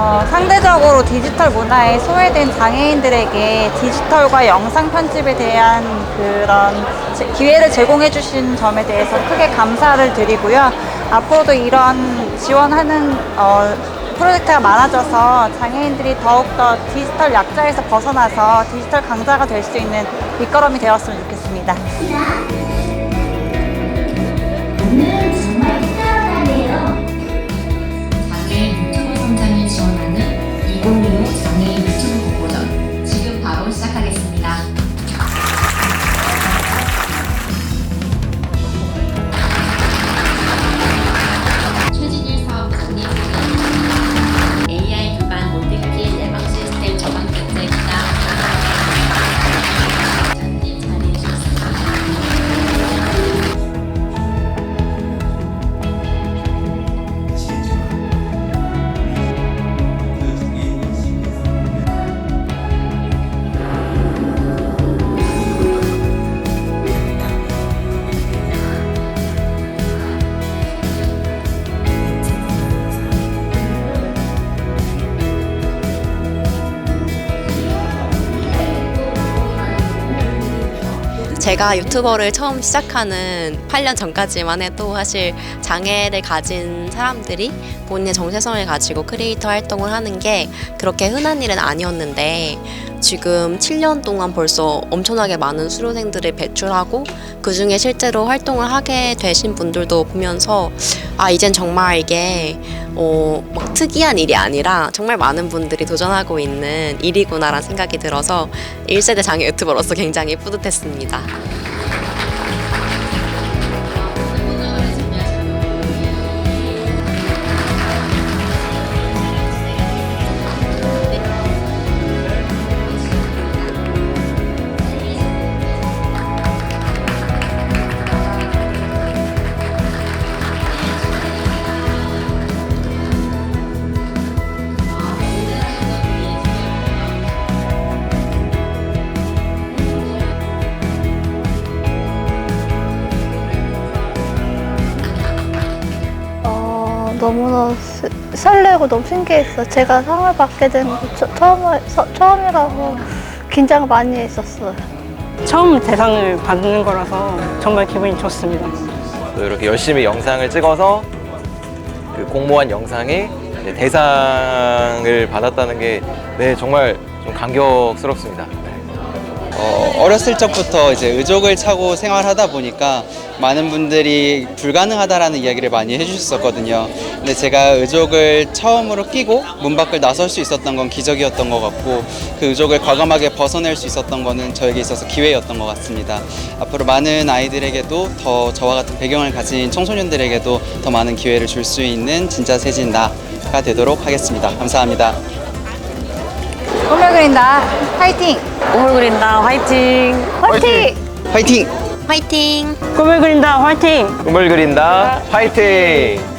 어, 상대적으로 디지털 문화에 소외된 장애인들에게 디지털과 영상 편집에 대한 그런 제- 기회를 제공해 주신 점에 대해서 크게 감사를 드리고요. 앞으로도 이런 지원하는 어, 프로젝트가 많아져서 장애인들이 더욱더 디지털 약자에서 벗어나서 디지털 강자가 될 수 있는 밑거름이 되었으면 좋겠습니다. 제가 유튜버를 처음 시작하는 8년 전까지만 해도 사실 장애를 가진 사람들이 본인의 정체성을 가지고 크리에이터 활동을 하는 게 그렇게 흔한 일은 아니었는데 지금 7년 동안 벌써 엄청나게 많은 수료생들을 배출하고 그 중에 실제로 활동을 하게 되신 분들도 보면서 아 이젠 정말 이게 어, 막 특이한 일이 아니라 정말 많은 분들이 도전하고 있는 일이구나라는 생각이 들어서 1세대 장애 유튜버로서 굉장히 뿌듯했습니다. 너무나 스- 설레고 너무 신기했어. 제가 상을 받게 된 거 처음, 처음이라서 긴장 많이 했었어요. 처음 대상을 받는 거라서 정말 기분이 좋습니다. 또 이렇게 열심히 영상을 찍어서 그 공모한 영상이 대상을 받았다는 게 네, 정말 좀 감격스럽습니다. 네. 어, 어렸을 적부터 이제 의족을 차고 생활하다 보니까 많은 분들이 불가능하다라는 이야기를 많이 해주셨었거든요. 근데 제가 의족을 처음으로 끼고 문 밖을 나설 수 있었던 건 기적이었던 것 같고 그 의족을 과감하게 벗어낼 수 있었던 거는 저에게 있어서 기회였던 것 같습니다. 앞으로 많은 아이들에게도 더 저와 같은 배경을 가진 청소년들에게도 더 많은 기회를 줄 수 있는 진짜 세진 나가 되도록 하겠습니다. 감사합니다. 꿈을 그린다. 화이팅! 꿈을 그린다 화이팅! 화이팅! 화이팅! 화이팅! 꿈을 그린다 화이팅! 꿈을 그린다. 화이팅!